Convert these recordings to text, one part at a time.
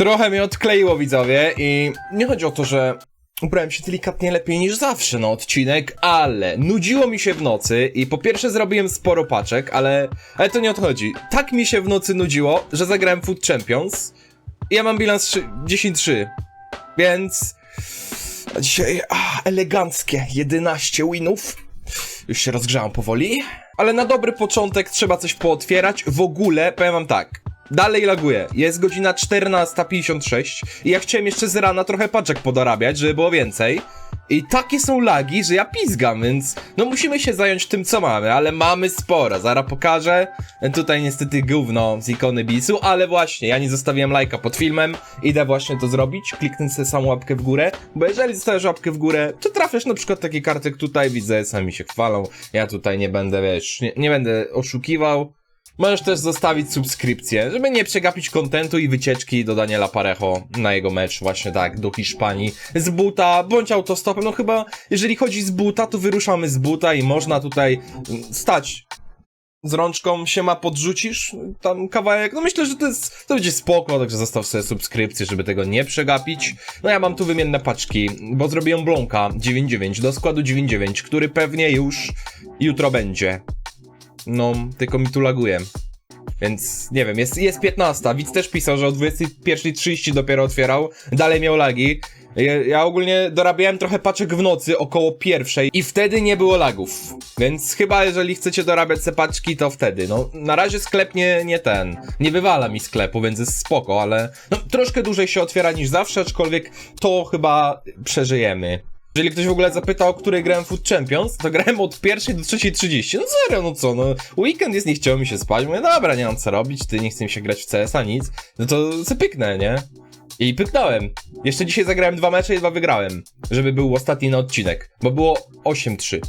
Trochę mnie odkleiło widzowie i nie chodzi o to, że ubrałem się delikatnie lepiej niż zawsze na odcinek, ale nudziło mi się w nocy i po pierwsze zrobiłem sporo paczek, ale, ale to nie odchodzi. Tak mi się w nocy nudziło, że zagrałem Food Champions i ja mam bilans trzy- 10-3, więc a dzisiaj ah, eleganckie 11 winów. Już się rozgrzałam powoli. Ale na dobry początek trzeba coś pootwierać. W ogóle, powiem wam tak. Dalej laguję. Jest godzina 14.56 i ja chciałem jeszcze z rana trochę paczek podorabiać, żeby było więcej. I takie są lagi, że ja pizgam, więc no musimy się zająć tym, co mamy, ale mamy sporo. Zaraz pokażę. Tutaj niestety gówno z ikony bisu, ale właśnie, ja nie zostawiłem lajka pod filmem. Idę właśnie to zrobić. Kliknę sobie samą łapkę w górę, bo jeżeli zostawiasz łapkę w górę, to trafiasz na przykład takie karty, jak tutaj widzę, sami się chwalą. Ja tutaj nie będę, wiesz, nie, nie będę oszukiwał. Możesz też zostawić subskrypcję, żeby nie przegapić kontentu i wycieczki do Daniela Parejo na jego mecz właśnie tak do Hiszpanii z buta bądź autostopem. No chyba jeżeli chodzi z buta, to wyruszamy z buta i można tutaj mm, stać z rączką się ma podrzucisz tam kawałek. No myślę, że to jest, to będzie spoko, także zostaw sobie subskrypcję, żeby tego nie przegapić. No ja mam tu wymienne paczki, bo zrobiłem blonka 9.9 do składu 9.9, który pewnie już jutro będzie. No, tylko mi tu laguje. Więc nie wiem, jest, jest 15. Widz też pisał, że o 21.30 dopiero otwierał. Dalej miał lagi. Ja, ogólnie dorabiałem trochę paczek w nocy około pierwszej i wtedy nie było lagów. Więc chyba jeżeli chcecie dorabiać te paczki, to wtedy. No, na razie sklep nie, nie ten. Nie wywala mi sklepu, więc jest spoko, ale no, troszkę dłużej się otwiera niż zawsze, aczkolwiek to chyba przeżyjemy. Jeżeli ktoś w ogóle zapytał, o której grałem Food Champions, to grałem od pierwszej do trzeciej 30. No serio, no co, no weekend jest, nie chciało mi się spać, mówię, dobra, nie mam co robić, ty nie chce mi się grać w CS-a, nic, no to se pyknę, nie? I pyknąłem. Jeszcze dzisiaj zagrałem dwa mecze i dwa wygrałem, żeby był ostatni na odcinek, bo było 8-3.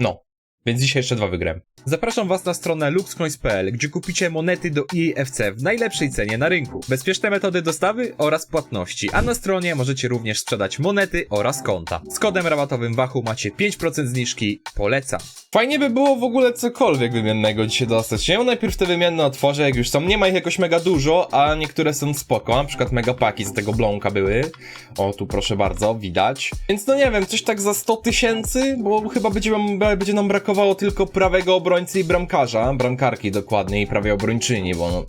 No. Więc dzisiaj jeszcze dwa wygrałem. Zapraszam Was na stronę luxcoins.pl, gdzie kupicie monety do EFC w najlepszej cenie na rynku. Bezpieczne metody dostawy oraz płatności, a na stronie możecie również sprzedać monety oraz konta. Z kodem rabatowym Wachu macie 5% zniżki. Polecam. Fajnie by było w ogóle cokolwiek wymiennego dzisiaj dostać. Ja najpierw te wymienne otworzę, jak już są. Nie ma ich jakoś mega dużo, a niektóre są spoko. Na przykład megapaki z tego blonka były. O, tu proszę bardzo, widać. Więc no nie wiem, coś tak za 100 tysięcy, bo chyba będzie, będzie nam brakowało tylko prawego obrońcy i bramkarza. Bramkarki dokładnie i prawej obrończyni, bo no...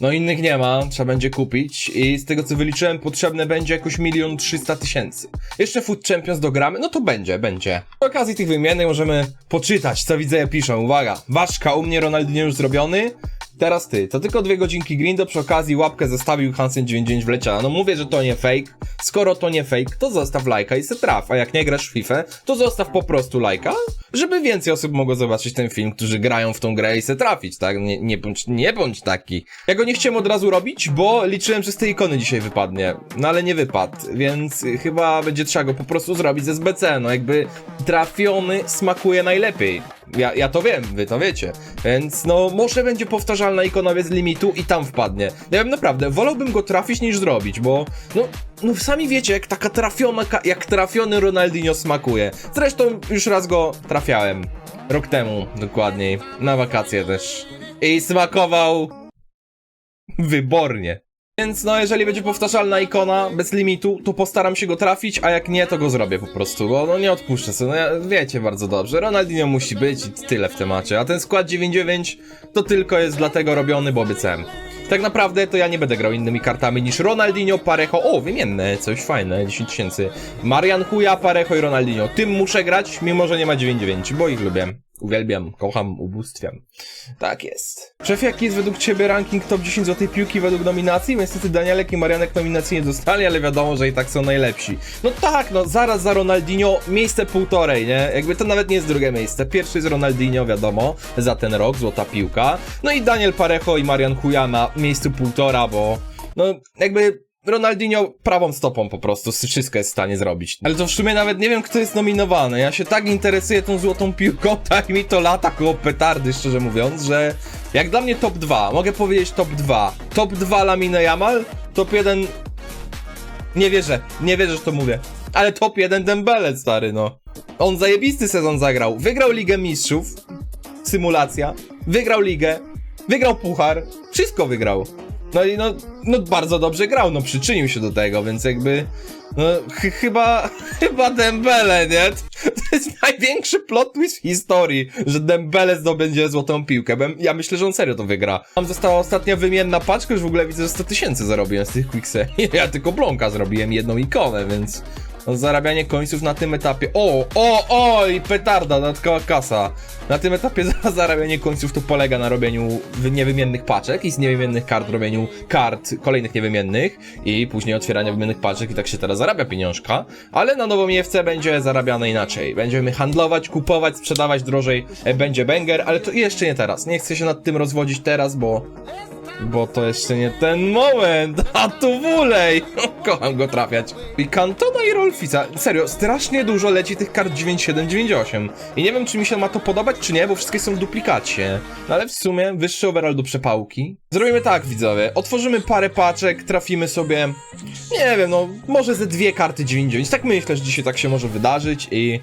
No innych nie ma, trzeba będzie kupić i z tego co wyliczyłem potrzebne będzie jakoś milion trzysta tysięcy. Jeszcze Food Champions dogramy, no to będzie, będzie. Przy okazji tych wymiennych możemy poczytać, co widzę piszą. Uwaga, Waszka, u mnie Ronaldinho już zrobiony. Teraz ty, to tylko dwie godzinki grindo, przy okazji łapkę zostawił Hansen 99 wleciała. No mówię, że to nie fake. Skoro to nie fake, to zostaw lajka i se traf. A jak nie grasz w FIFA, to zostaw po prostu lajka, żeby więcej osób mogło zobaczyć ten film, którzy grają w tą grę i se trafić, tak? Nie, nie, bądź, nie bądź taki. Ja go nie chciałem od razu robić, bo liczyłem, że z tej ikony dzisiaj wypadnie. No ale nie wypadł, więc chyba będzie trzeba go po prostu zrobić z SBC. No jakby trafiony smakuje najlepiej. Ja, ja to wiem, wy to wiecie. Więc no, może będzie powtarzalna ikona bez limitu i tam wpadnie. Ja wiem naprawdę, wolałbym go trafić niż zrobić, bo no, no sami wiecie, jak taka trafiona, jak trafiony Ronaldinho smakuje. Zresztą już raz go trafiałem. Rok temu, dokładniej. Na wakacje też. I smakował wybornie. Więc no, jeżeli będzie powtarzalna ikona bez limitu, to postaram się go trafić, a jak nie, to go zrobię po prostu, bo no nie odpuszczę sobie, no ja, wiecie bardzo dobrze, Ronaldinho musi być i tyle w temacie, a ten skład 9-9 to tylko jest dlatego robiony, bo obiecałem. Tak naprawdę to ja nie będę grał innymi kartami niż Ronaldinho, Parejo, o wymienne, coś fajne, 10 tysięcy, Marian Huja, Parejo i Ronaldinho, tym muszę grać, mimo że nie ma 9-9, bo ich lubię. Uwielbiam, kocham, ubóstwiam. Tak jest. Szefie, jaki jest według Ciebie ranking top 10 złotej piłki według nominacji? Niestety Danielek i Marianek nominacji nie dostali, ale wiadomo, że i tak są najlepsi. No tak, no zaraz za Ronaldinho miejsce półtorej, nie? Jakby to nawet nie jest drugie miejsce. Pierwszy jest Ronaldinho, wiadomo, za ten rok, złota piłka. No i Daniel Parejo i Marian Huja na miejscu półtora, bo no jakby Ronaldinho prawą stopą po prostu wszystko jest w stanie zrobić. Ale to w sumie nawet nie wiem, kto jest nominowany. Ja się tak interesuję tą złotą piłką, tak mi to lata koło petardy, szczerze mówiąc, że jak dla mnie top 2, mogę powiedzieć top 2. Top 2 Lamine Yamal, top 1... Nie wierzę, nie wierzę, że to mówię. Ale top 1 Dembele, stary, no. On zajebisty sezon zagrał. Wygrał Ligę Mistrzów, symulacja, wygrał ligę, wygrał puchar, wszystko wygrał. No i no, no bardzo dobrze grał, no przyczynił się do tego, więc jakby, no ch chyba, chyba Dembele, nie? To jest największy plot twist w historii, że Dembele zdobędzie złotą piłkę, ja myślę, że on serio to wygra. Tam została ostatnia wymienna paczka, już w ogóle widzę, że 100 tysięcy zarobiłem z tych quicksów. Ja tylko blonka zrobiłem, jedną ikonę, więc... Zarabianie końców na tym etapie. O, o, o, i petarda, dodatkowa kasa. Na tym etapie za zarabianie końców to polega na robieniu wy- niewymiennych paczek i z niewymiennych kart robieniu kart kolejnych niewymiennych i później otwierania wymiennych paczek i tak się teraz zarabia pieniążka. Ale na nową IFC będzie zarabiane inaczej. Będziemy handlować, kupować, sprzedawać drożej, e, będzie banger, ale to jeszcze nie teraz. Nie chcę się nad tym rozwodzić teraz, bo bo to jeszcze nie ten moment, a tu wulej! Kocham go trafiać. I Cantona i Rolfisa, serio, strasznie dużo leci tych kart 9798. I nie wiem, czy mi się ma to podobać, czy nie, bo wszystkie są w duplikacie. No ale w sumie, wyższy overall do przepałki. Zrobimy tak, widzowie, otworzymy parę paczek, trafimy sobie, nie wiem, no, może ze dwie karty 99. Tak myślę, że dzisiaj tak się może wydarzyć i...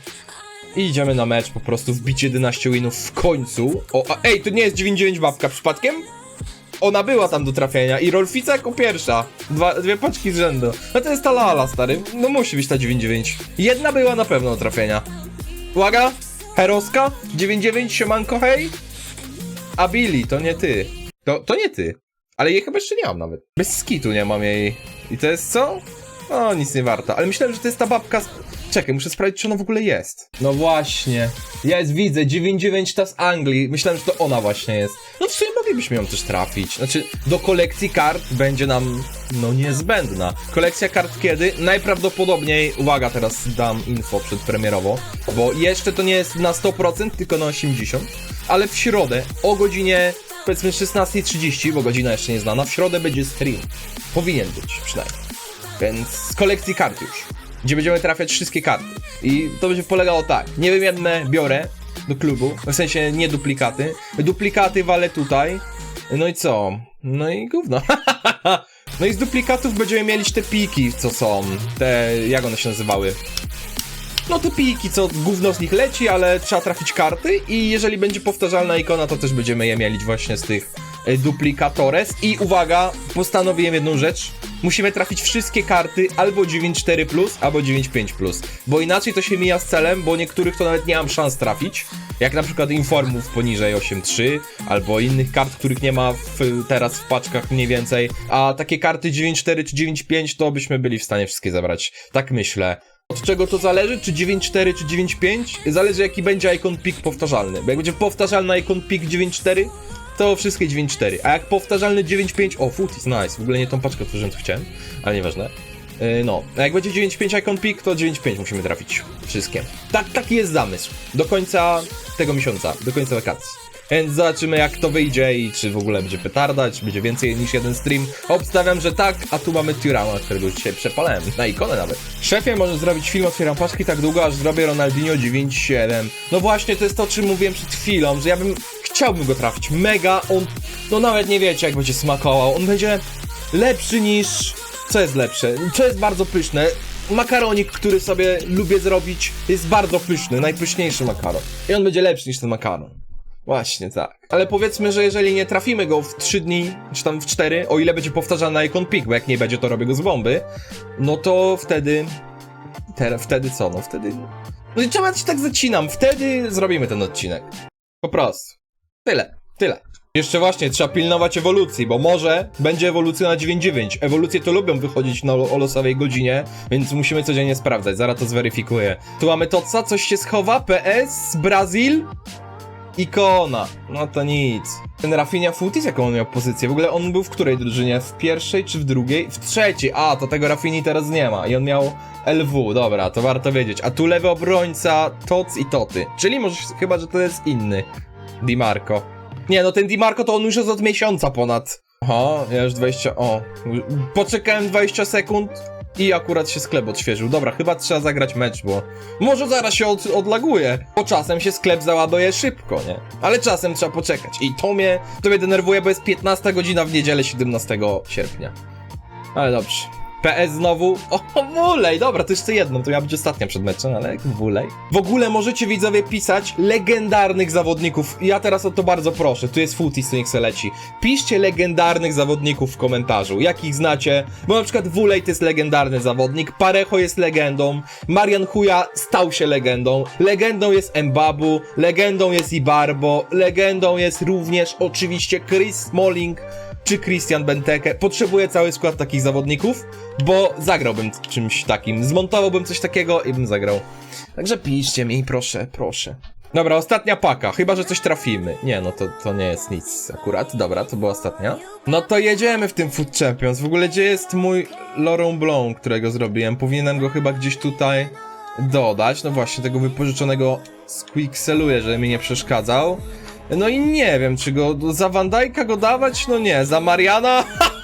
I idziemy na mecz, po prostu wbić 11 winów w końcu. O, a, ej, to nie jest 99 babka przypadkiem? Ona była tam do trafienia i Rolfica jako pierwsza. Dwa, dwie paczki z rzędu. No to jest ta lala, stary. No musi być ta 99. Jedna była na pewno do trafienia. Uwaga! Heroska? 99, siemanko, hej? A Billy, to nie ty. To, to nie ty. Ale jej chyba jeszcze nie mam nawet. Bez skitu nie mam jej. I to jest co? O, nic nie warta. Ale myślałem, że to jest ta babka z... Czekaj, muszę sprawdzić, czy ona w ogóle jest. No właśnie. Jest, widzę, 99 ta z Anglii. Myślałem, że to ona właśnie jest. No w sumie moglibyśmy ją też trafić. Znaczy, do kolekcji kart będzie nam, no, niezbędna. Kolekcja kart kiedy? Najprawdopodobniej, uwaga, teraz dam info przedpremierowo, bo jeszcze to nie jest na 100%, tylko na 80%, ale w środę o godzinie, powiedzmy 16.30, bo godzina jeszcze nie znana, w środę będzie stream. Powinien być, przynajmniej. Więc z kolekcji kart już. Gdzie będziemy trafiać wszystkie karty. I to będzie polegało tak. Niewymienne biorę do klubu. W sensie nie duplikaty. Duplikaty walę tutaj. No i co? No i gówno. no i z duplikatów będziemy mieli te piki, co są. Te, jak one się nazywały? No te piki, co gówno z nich leci, ale trzeba trafić karty i jeżeli będzie powtarzalna ikona, to też będziemy je mieli właśnie z tych e, duplikatores. I uwaga, postanowiłem jedną rzecz. Musimy trafić wszystkie karty albo 9.4+, albo 9.5+, bo inaczej to się mija z celem, bo niektórych to nawet nie mam szans trafić, jak na przykład informów poniżej 8.3, albo innych kart, których nie ma w, teraz w paczkach mniej więcej, a takie karty 9.4 czy 9.5 to byśmy byli w stanie wszystkie zabrać. Tak myślę. Od czego to zależy? Czy 9.4 czy 9.5? Zależy jaki będzie icon pick powtarzalny. Bo jak będzie powtarzalny icon pick 9.4, to wszystkie 9.4. A jak powtarzalny 9.5, o footies, nice. W ogóle nie tą paczkę otworzyłem, co chciałem, ale nieważne. Yy, no, a jak będzie 9.5 icon pick, to 9.5 musimy trafić. Wszystkie. Tak, taki jest zamysł. Do końca tego miesiąca, do końca wakacji. Więc zobaczymy jak to wyjdzie i czy w ogóle będzie petarda, czy będzie więcej niż jeden stream. Obstawiam, że tak, a tu mamy Turama, którego dzisiaj przepalałem. Na ikonę nawet. Szefie, może zrobić film, otwieram paczki tak długo, aż zrobię Ronaldinho 9.7. No właśnie, to jest to, o czym mówiłem przed chwilą, że ja bym, chciałbym go trafić. Mega, on, no nawet nie wiecie jak będzie smakował. On będzie lepszy niż... Co jest lepsze? Co jest bardzo pyszne? Makaronik, który sobie lubię zrobić, jest bardzo pyszny, najpyszniejszy makaron. I on będzie lepszy niż ten makaron. Właśnie tak. Ale powiedzmy, że jeżeli nie trafimy go w 3 dni, czy tam w 4, o ile będzie powtarzany icon pick, bo jak nie będzie, to robię go z bomby, no to wtedy... Te, wtedy co? No wtedy... No i czemu ja się tak zacinam? Wtedy zrobimy ten odcinek. Po prostu. Tyle. Tyle. Jeszcze właśnie, trzeba pilnować ewolucji, bo może będzie ewolucja na 9.9. Ewolucje to lubią wychodzić na, o losowej godzinie, więc musimy codziennie sprawdzać. Zaraz to zweryfikuję. Tu mamy to, co? Coś się schowa? PS? Brazil? Ikona. No to nic. Ten Rafinha Futis, jaką on miał pozycję? W ogóle on był w której drużynie? W pierwszej czy w drugiej? W trzeciej. A, to tego Rafini teraz nie ma. I on miał LW, dobra, to warto wiedzieć. A tu lewy obrońca, Tots i Toty. Czyli może chyba, że to jest inny. Di Marco. Nie, no ten Di Marco to on już jest od miesiąca ponad. Oho, ja już 20... O. Poczekałem 20 sekund i akurat się sklep odświeżył. Dobra, chyba trzeba zagrać mecz, bo może zaraz się od, odlaguje. Bo czasem się sklep załaduje szybko, nie? Ale czasem trzeba poczekać. I to mnie, to mnie denerwuje, bo jest 15 godzina w niedzielę 17 sierpnia. Ale dobrze. PS znowu. O, Wulej, dobra, to jeszcze jedną, to miała być ostatnia przed meczem, ale jak Wulej. W ogóle możecie widzowie pisać legendarnych zawodników. Ja teraz o to bardzo proszę, tu jest Footis, to niech se leci. Piszcie legendarnych zawodników w komentarzu, jakich znacie, bo na przykład Wulej to jest legendarny zawodnik, Parejo jest legendą, Marian Chuja stał się legendą, legendą jest Mbabu, legendą jest Ibarbo, legendą jest również oczywiście Chris Smalling, czy Christian Benteke. Potrzebuję cały skład takich zawodników, bo zagrałbym czymś takim. Zmontowałbym coś takiego i bym zagrał. Także piszcie mi, proszę, proszę. Dobra, ostatnia paka, chyba że coś trafimy. Nie, no to, to nie jest nic akurat. Dobra, to była ostatnia. No to jedziemy w tym Food Champions. W ogóle gdzie jest mój Laurent Blanc, którego zrobiłem? Powinienem go chyba gdzieś tutaj dodać. No właśnie, tego wypożyczonego z Quixeluję, żeby mi nie przeszkadzał. No i nie wiem, czy go za Van Dijk'a go dawać? No nie, za Mariana?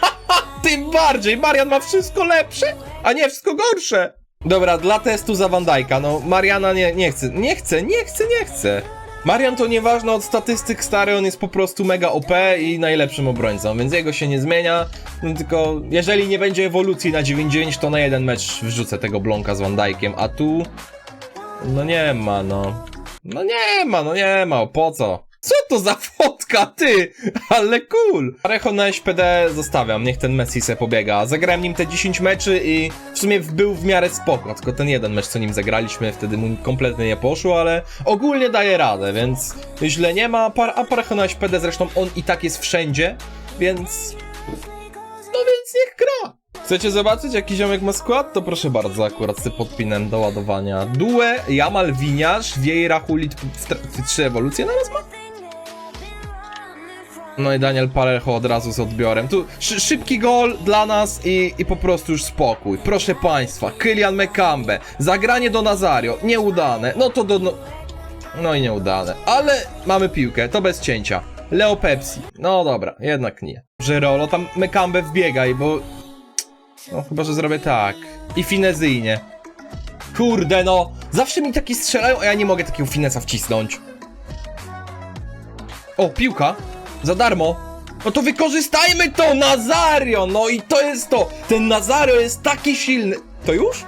Tym bardziej! Marian ma wszystko lepsze, a nie wszystko gorsze! Dobra, dla testu za Van Dijk'a, no Mariana nie, nie chcę, nie chcę, nie chcę, nie chcę. Marian to nieważne od statystyk stary, on jest po prostu mega OP i najlepszym obrońcą, więc jego się nie zmienia. No tylko jeżeli nie będzie ewolucji na 9-9, to na jeden mecz wrzucę tego Blonka z Van Dijkiem, a tu... No nie ma, no. No nie ma, no nie ma, po co? Co to za fotka, ty? Ale cool! Parejo na SPD zostawiam, niech ten Messi se pobiega. Zagrałem nim te 10 meczy i w sumie był w miarę spoko, tylko ten jeden mecz, co nim zagraliśmy, wtedy mu kompletnie nie poszło, ale ogólnie daje radę, więc źle nie ma. A Parejo na SPD zresztą on i tak jest wszędzie, więc... No więc niech gra! Chcecie zobaczyć jaki ziomek ma skład? To proszę bardzo, akurat z tym podpinem do ładowania. Due, Jamal, Winiarz, Vieira, Hulit, trzy ewolucje naraz ma? No i Daniel Parejo od razu z odbiorem. Tu szy szybki gol dla nas i, i po prostu już spokój. Proszę państwa, Kylian Mekambe, zagranie do Nazario, nieudane. No to do... No, no i nieudane. Ale mamy piłkę, to bez cięcia. Leo Pepsi. No dobra, jednak nie. Żerolo, tam Mekambe wbiegaj, bo... No chyba, że zrobię tak. I finezyjnie. Kurde no, zawsze mi taki strzelają, a ja nie mogę takiego finesa wcisnąć. O, piłka. Za darmo. No to wykorzystajmy to, Nazario! No i to jest to! Ten Nazario jest taki silny. To już?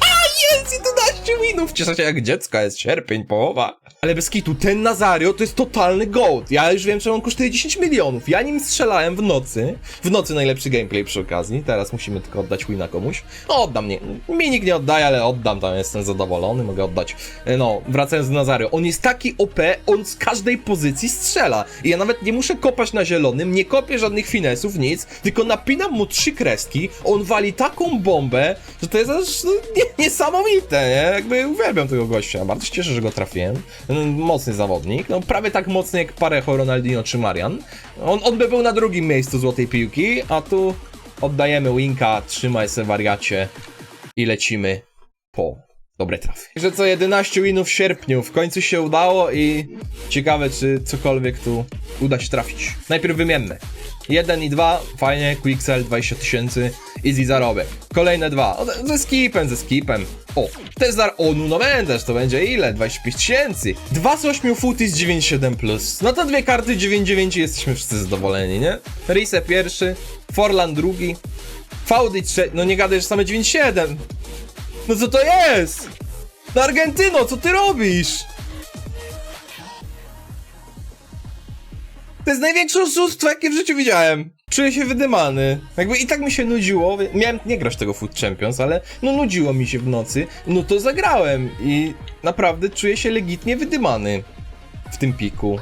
A, jest! 11 minut! Cieszę się jak dziecka, jest sierpień, połowa. Ale bez kitu, ten Nazario to jest totalny gold. Ja już wiem, że on kosztuje 10 milionów. Ja nim strzelałem w nocy. W nocy najlepszy gameplay przy okazji. Teraz musimy tylko oddać wina komuś. No, oddam, nie. Mi nikt nie oddaje, ale oddam, tam jestem zadowolony, mogę oddać. No, wracając do Nazario. On jest taki OP, on z każdej pozycji strzela. I ja nawet nie muszę kopać na zielonym, nie kopię żadnych finesów, nic, tylko napinam mu trzy kreski, on wali taką bombę, że to jest aż no, nie, niesamowite, nie? Jakby uwielbiam tego gościa. Bardzo się cieszę, że go trafiłem. Mocny zawodnik, no prawie tak mocny jak Parejo, Ronaldinho czy Marian. On, on by był na drugim miejscu złotej piłki, a tu oddajemy Winka, trzymaj se wariacie i lecimy po dobre trafy. Że co 11 winów w sierpniu, w końcu się udało i ciekawe czy cokolwiek tu uda się trafić. Najpierw wymienne. 1 i 2, fajnie, Quixel 20 tysięcy, easy zarobek. Kolejne dwa, o, ze skipem, ze skipem. O, też za... O, Nuno Mendes, to będzie ile? 25 tysięcy. 2 z 8 futy z 97+. Plus. No to dwie karty 99 i jesteśmy wszyscy zadowoleni, nie? Rise pierwszy, Forlan drugi, Faudy trzeci, no nie gadaj, że same 97. No co to jest? No Argentyno, co ty robisz? To jest największe oszustwo, jakie w życiu widziałem. Czuję się wydymany. Jakby i tak mi się nudziło. Miałem nie grać tego Food Champions, ale no nudziło mi się w nocy. No to zagrałem i naprawdę czuję się legitnie wydymany w tym piku.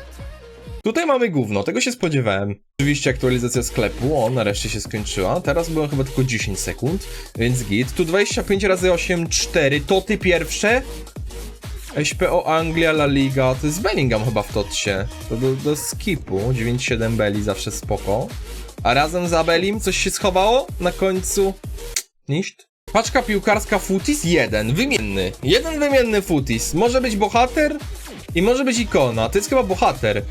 Tutaj mamy gówno, tego się spodziewałem. Oczywiście aktualizacja sklepu, o, nareszcie się skończyła. Teraz było chyba tylko 10 sekund, więc git. Tu 25 razy 8, 4, toty pierwsze. SPO Anglia, La Liga, to jest Bellingham chyba w totsie. To do, do skipu, 9-7 Belli zawsze spoko. A razem z Abelim coś się schowało? Na końcu... Niszt? Paczka piłkarska Futis 1, wymienny. Jeden wymienny Futis. Może być bohater i może być ikona. To jest chyba bohater.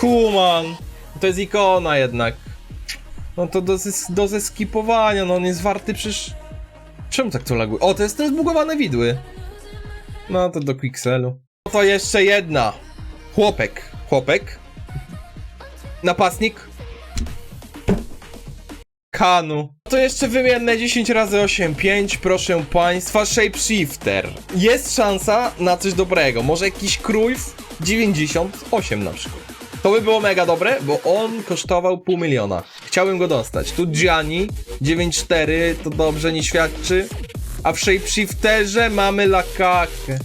Kuman. To jest ikona jednak. No to do, do zeskipowania, no on jest warty przecież... Czemu tak to laguje? O, to jest ten zbugowane widły. No to do Quixelu. To jeszcze jedna. Chłopek. Chłopek. Napastnik. Kanu. To jeszcze wymienne 10 razy 8, 5, proszę państwa, Shapeshifter. Jest szansa na coś dobrego, może jakiś Krójw 98 na przykład. To by było mega dobre, bo on kosztował pół miliona. Chciałbym go dostać. Tu Gianni 9.4 to dobrze nie świadczy. A w Shapeshifterze mamy Lakakę.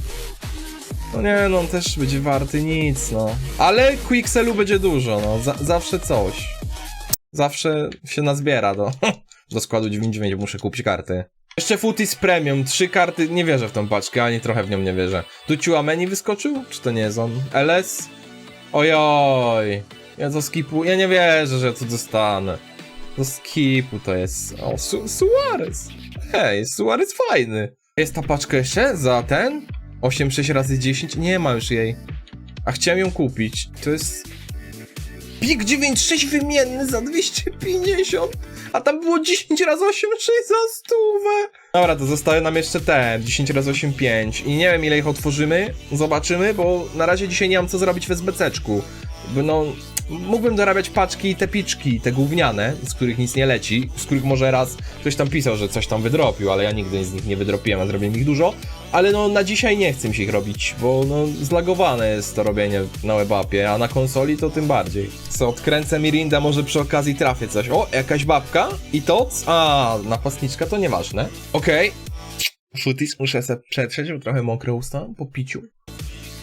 No nie, no on też będzie warty nic, no. Ale Quickselu będzie dużo, no. Za zawsze coś. Zawsze się nazbiera do, do składu 99, muszę kupić karty. Jeszcze Footies Premium, trzy karty, nie wierzę w tą paczkę, ani trochę w nią nie wierzę. Tu Ciuameni wyskoczył? Czy to nie jest on? LS? Ojoj. Ja to skipu, ja nie wierzę, że ja to dostanę. Do skipu to jest. O, Su Suarez. Hej, Suarez fajny. Jest ta paczka jeszcze za ten? 8, 6 razy 10? Nie ma już jej. A chciałem ją kupić. To jest. Pik 96 wymienny za 250, a tam było 10 razy 8, 6 za stówę. Dobra, to zostaje nam jeszcze te 10 razy 8, 5 i nie wiem ile ich otworzymy, zobaczymy, bo na razie dzisiaj nie mam co zrobić w SBC-czku. No, mógłbym dorabiać paczki i te piczki, te gówniane, z których nic nie leci, z których może raz ktoś tam pisał, że coś tam wydropił, ale ja nigdy z nich nie wydropiłem, a zrobiłem ich dużo. Ale no na dzisiaj nie chcę się ich robić, bo no zlagowane jest to robienie na webapie, a na konsoli to tym bardziej. Co, odkręcę Mirinda, może przy okazji trafię coś. O, jakaś babka i to? A, napastniczka to nieważne. Okej. Footies muszę sobie przetrzeć, bo trochę mokre usta po piciu.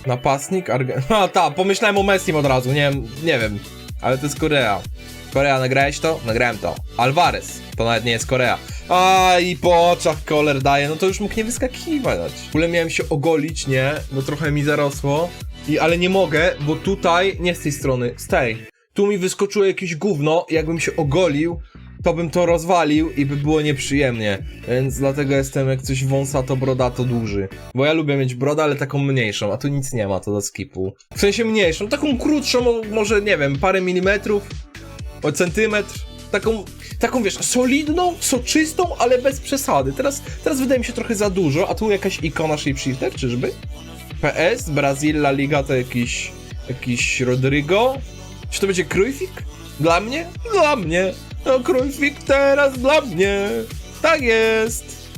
Napastnik, Arge... A, ta, pomyślałem o Messim od razu, nie, nie wiem. Ale to jest Korea. Korea, nagrałeś to? Nagrałem to. Alvarez, to nawet nie jest Korea. A i po oczach koler daje, no to już mógł nie wyskakiwać. W ogóle miałem się ogolić, nie? Bo trochę mi zarosło. I, ale nie mogę, bo tutaj, nie z tej strony, z tej. Tu mi wyskoczyło jakieś gówno, jakbym się ogolił, to bym to rozwalił i by było nieprzyjemnie. Więc dlatego jestem jak coś wąsato, brodato duży. Bo ja lubię mieć brodę, ale taką mniejszą, a tu nic nie ma, to do skipu. W sensie mniejszą, taką krótszą, może nie wiem, parę milimetrów, o centymetr. Taką, taką wiesz, solidną, soczystą, ale bez przesady. Teraz, teraz wydaje mi się trochę za dużo, a tu jakaś ikona shapeshifter, czyżby? PS, Brazil, Liga to jakiś, jakiś Rodrigo? Czy to będzie Krujfik? Dla mnie? Dla mnie. No Krujfik teraz dla mnie. Tak jest.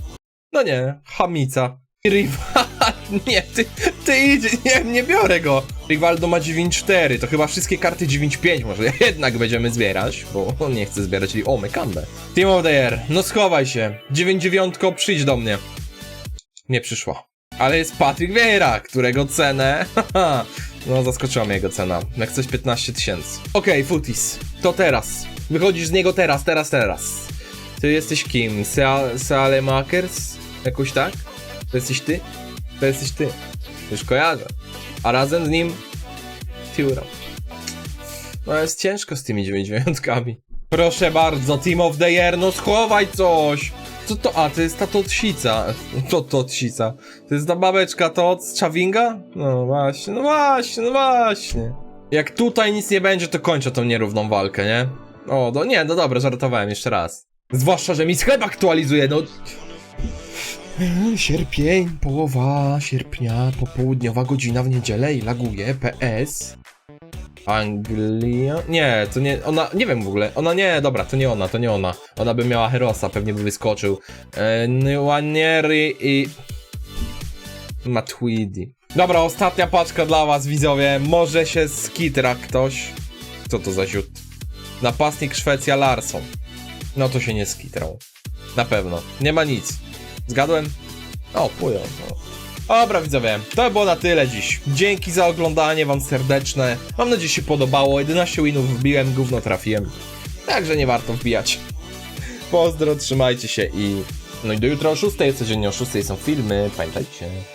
No nie, chamica. Rival, nie, ty, ty idzie, nie, nie biorę go. Rivaldo ma 9.4, to chyba wszystkie karty 9.5 może jednak będziemy zbierać, bo on nie chce zbierać, czyli o, mekandę. Team of the Year, no schowaj się. 9.9, przyjdź do mnie. Nie przyszła. Ale jest Patryk Vieira, którego cenę, no zaskoczyła mnie jego cena. Jak coś 15 tysięcy. Okej, Footies, to teraz. Wychodzisz z niego teraz, teraz, teraz. Ty jesteś kim? Sea- Sealemakers? Jakoś tak? To jesteś ty? To jesteś ty. Już kojarzę. A razem z nim Tiura. No jest ciężko z tymi dziewięćdziesiątkami. Proszę bardzo, Team of the Year, no schowaj coś! Co to? A, to jest ta tocica. To tocica. To jest ta babeczka to z Chavinga? No właśnie, no właśnie, no właśnie. Jak tutaj nic nie będzie, to kończę tą nierówną walkę, nie? O, no nie, no dobra, żartowałem jeszcze raz. Zwłaszcza, że mi sklep aktualizuje, no... Sierpień, połowa sierpnia, popołudniowa godzina w niedzielę i laguje, PS. Anglia? Nie, to nie, ona, nie wiem w ogóle, ona nie, dobra, to nie ona, to nie ona. Ona by miała Herosa, pewnie by wyskoczył. E, i... Matuidi. Dobra, ostatnia paczka dla was, widzowie. Może się skitra ktoś. Co to za ziut? Napastnik Szwecja Larsson. No to się nie skitrał. Na pewno. Nie ma nic. Zgadłem? O, pują. No. Dobra widzowie, to było na tyle dziś. Dzięki za oglądanie wam serdeczne. Mam nadzieję, że się podobało. 11 winów wbiłem, gówno trafiłem. Także nie warto wbijać. Pozdro, trzymajcie się i... No i do jutra o 6, codziennie o 6 są filmy, pamiętajcie.